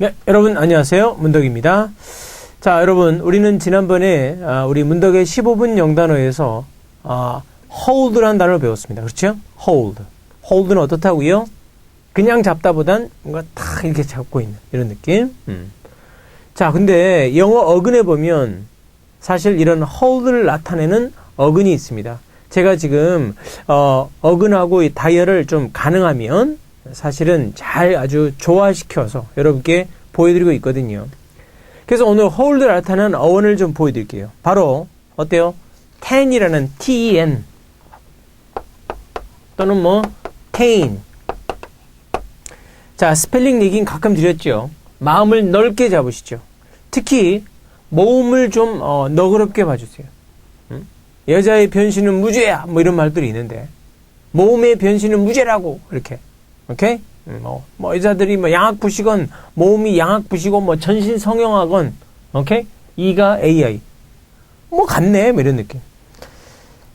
네, 여러분 안녕하세요. 문덕입니다. 자, 여러분 우리는 지난번에 아, 우리 문덕의 15분 영단어에서 아, hold란 단어를 배웠습니다. 그렇죠? hold. hold는 어떻다고요? 그냥 잡다보단 뭔가 탁 이렇게 잡고 있는 이런 느낌. 음. 자, 근데 영어 어근에 보면 사실 이런 hold를 나타내는 어근이 있습니다. 제가 지금 어, 어근하고 이 다이얼을 좀 가능하면 사실은 잘 아주 조화시켜서 여러분께 보여드리고 있거든요. 그래서 오늘 hold를 나타내는 어원을 좀 보여드릴게요. 바로 어때요? ten이라는 ten 또는 뭐 tain 자 스펠링 얘기는 가끔 드렸죠. 마음을 넓게 잡으시죠. 특히 모음을 좀 어, 너그럽게 봐주세요. 응? 여자의 변신은 무죄야 뭐 이런 말들이 있는데 모음의 변신은 무죄라고 이렇게 오케이 뭐, 뭐 여자들이 뭐 양악 부시건 모음이 양악 부시고 뭐 전신 성형하건 오케이 이가 AI 뭐 같네 뭐 이런 느낌.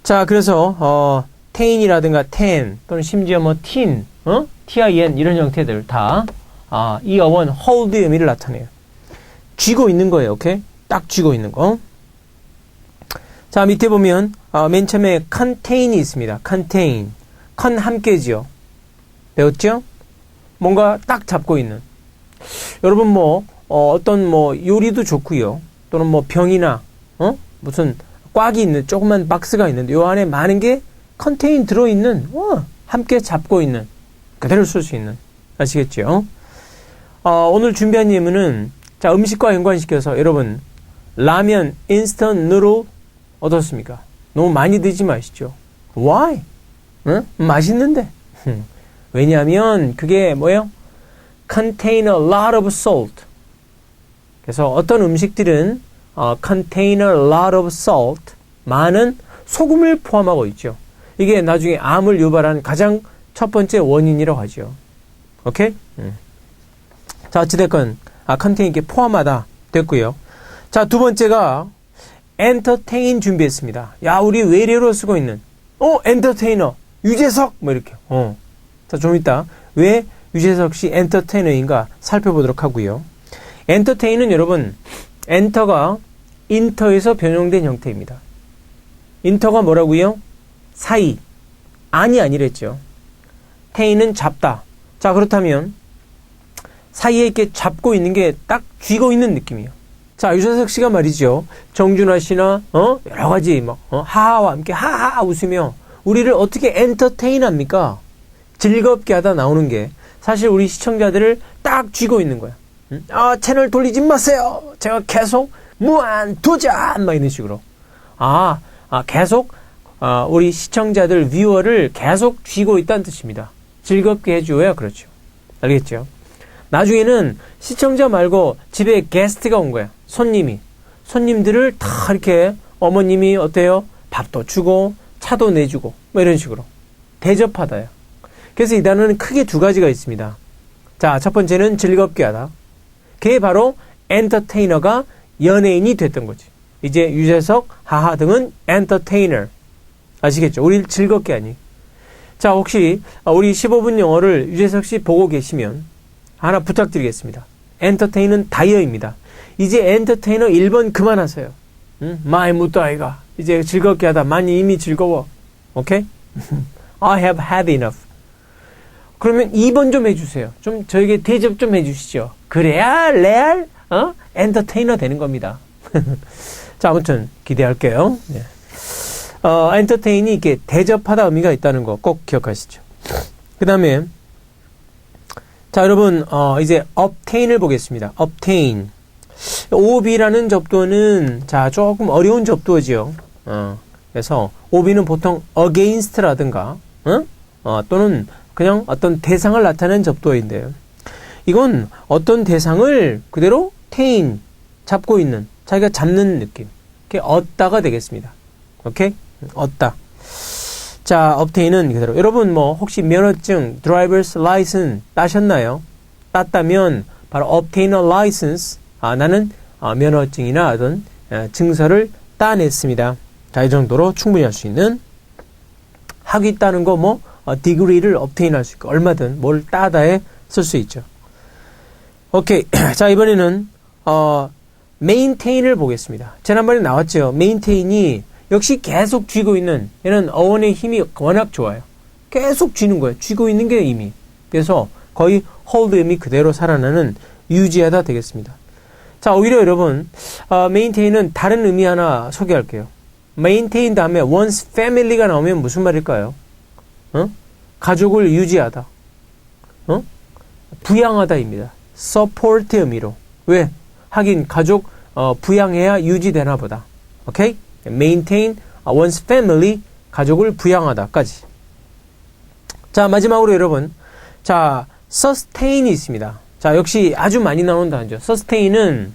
자 그래서 어 테인이라든가 텐 또는 심지어 뭐 틴, 어? tin 이런 형태들 다 아, 이 어원 hold의 의미를 나타내요. 쥐고 있는 거예요. 오케이? 딱 쥐고 있는 거. 자, 밑에 보면 아, 맨 처음에 contain이 있습니다. contain. con 함께지요. 배웠죠? 뭔가 딱 잡고 있는. 여러분 뭐 어, 떤뭐 요리도 좋고요. 또는 뭐 병이나 어? 무슨 꽉이 있는 조그만 박스가 있는데 요 안에 많은 게 컨테인 들어 있는 어, 함께 잡고 있는 그대로 쓸 수 있는 아시겠죠? 어, 오늘 준비한 예문은 자 음식과 연관시켜서 여러분 라면 인스턴트 누들 어떻습니까? 너무 많이 드지 마시죠. Why? 응? 맛있는데. 왜냐하면 그게 뭐예요? contain a lot of salt. 그래서 어떤 음식들은 어, contain a lot of salt. 많은 소금을 포함하고 있죠. 이게 나중에 암을 유발하는 가장 첫 번째 원인이라고 하죠. 오케이? 음. 자, 어찌됐건, 아, 컨테인 게 포함하다. 됐고요. 자, 두 번째가 엔터테인 준비했습니다. 야, 우리 외래로 쓰고 있는, 어, 엔터테이너, 유재석! 뭐 이렇게, 어. 자, 좀 이따 왜 유재석 씨 엔터테이너인가 살펴보도록 하고요. 엔터테인은 여러분, 엔터가 인터에서 변형된 형태입니다. 인터가 뭐라고요? 사이. 아니 아니랬죠. 테인은 잡다. 자, 그렇다면 사이에 이렇게 잡고 있는 게 딱 쥐고 있는 느낌이에요. 자, 유재석 씨가 말이죠. 정준하 씨나 어? 여러 가지 뭐 어? 하하와 함께 하하 웃으며 우리를 어떻게 엔터테인 합니까? 즐겁게 하다 나오는 게 사실 우리 시청자들을 딱 쥐고 있는 거야. 응? 아, 채널 돌리지 마세요. 제가 계속 무한 도전 막 이런 식으로. 아, 아 계속 아, 우리 시청자들 뷰어를 계속 쥐고 있다는 뜻입니다. 즐겁게 해줘야 그렇죠. 알겠죠? 나중에는 시청자 말고 집에 게스트가 온 거야. 손님이. 손님들을 다 이렇게 어머님이 어때요? 밥도 주고 차도 내주고 뭐 이런 식으로 대접하다요. 그래서 이 단어는 크게 두 가지가 있습니다. 자, 첫 번째는 즐겁게 하다. 그게 바로 엔터테이너가 연예인이 됐던 거지. 이제 유재석, 하하 등은 엔터테이너. 아시겠죠? 우리를 즐겁게 하니. 자, 혹시 우리 15분 영어를 유재석 씨 보고 계시면 하나 부탁드리겠습니다. 엔터테인은 다이어입니다. 이제 엔터테이너 1번 그만하세요. 응? 마이 무따이가 이제 즐겁게 하다 많이 이미 즐거워. 오케이? I have had enough. 그러면 2번 좀 해주세요. 좀 저에게 대접 좀 해주시죠. 그래야 레알 어? 엔터테이너 되는 겁니다. 자 아무튼 기대할게요. 네. 어, 엔터테인이 이렇게 대접하다 의미가 있다는 거 꼭 기억하시죠. 그 다음에 자 여러분 어, 이제 obtain을 보겠습니다. obtain ob라는 접두는 자 조금 어려운 접두어지요. 어, 그래서 ob는 보통 against라든가 어? 어, 또는 그냥 어떤 대상을 나타내는 접두어인데요. 이건 어떤 대상을 그대로 테인 잡고 있는 자기가 잡는 느낌. 이렇게 얻다가 되겠습니다. 오케이? 얻다. 자, obtain은 그대로. 여러분 뭐 혹시 면허증, driver's license 따셨나요? 땄다면 바로 obtain a license. 아, 나는 아, 면허증이나 어떤 아, 증서를 따냈습니다. 자, 이 정도로 충분히 할 수 있는 하고 있다는 거 뭐, 어, degree를 obtain 할수 있고, 얼마든 뭘 따다에 쓸 수 있죠. 오케이. 자, 이번에는, 어, maintain을 보겠습니다. 지난번에 나왔죠. maintain이 역시 계속 쥐고 있는, 얘는 어원의 힘이 워낙 좋아요. 계속 쥐는 거예요. 쥐고 있는 게 의미. 그래서 거의 hold 의미 그대로 살아나는 유지하다 되겠습니다. 자, 오히려 여러분, 어, maintain은 다른 의미 하나 소개할게요. maintain 다음에 once family가 나오면 무슨 말일까요? 어? 가족을 유지하다. 어? 부양하다입니다. support 의미로. 왜? 하긴 가족 어, 부양해야 유지되나 보다. 오케이? maintain one's family 가족을 부양하다까지. 자, 마지막으로 여러분. 자, sustain이 있습니다. 자, 역시 아주 많이 나오는 단어죠. sustain은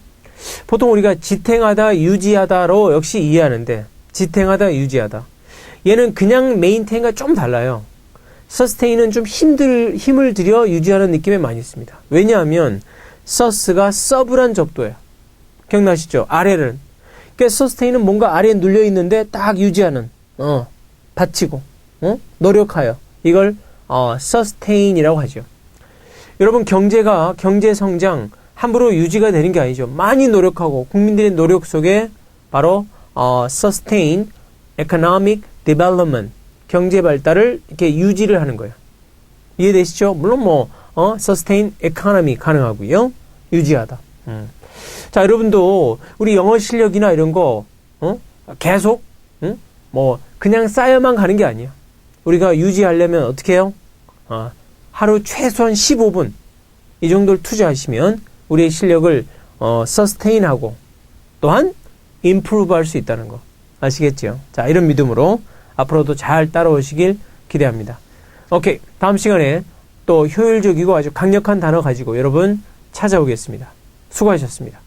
보통 우리가 지탱하다, 유지하다로 역시 이해하는데 지탱하다, 유지하다. 얘는 그냥 maintain과 좀 달라요. Sustain은 좀 힘들, 힘을 들여 유지하는 느낌이 많이 있습니다. 왜냐하면 sus가 서브란 접도예요. 기억나시죠? 아래를. 그러니까 sustain은 뭔가 아래에 눌려 있는데 딱 유지하는, 어, 받치고, 어, 노력하여. 이걸, 어, sustain이라고 하죠. 여러분, 경제가, 경제 성장, 함부로 유지가 되는 게 아니죠. 많이 노력하고, 국민들의 노력 속에 바로, 어, sustain, economic development, 경제 발달을 이렇게 유지를 하는 거예요. 이해되시죠? 물론 뭐, 어, sustain economy 가능하고요. 유지하다. 음. 자, 여러분도 우리 영어 실력이나 이런 거, 어? 계속, 응? 뭐, 그냥 쌓여만 가는 게 아니야. 우리가 유지하려면 어떻게 해요? 어, 하루 최소한 15분, 이 정도를 투자하시면 우리의 실력을, 어, sustain하고, 또한 improve 할수 있다는 거. 아시겠죠? 자, 이런 믿음으로 앞으로도 잘 따라오시길 기대합니다. 오케이. 다음 시간에 또 효율적이고 아주 강력한 단어 가지고 여러분 찾아오겠습니다. 수고하셨습니다.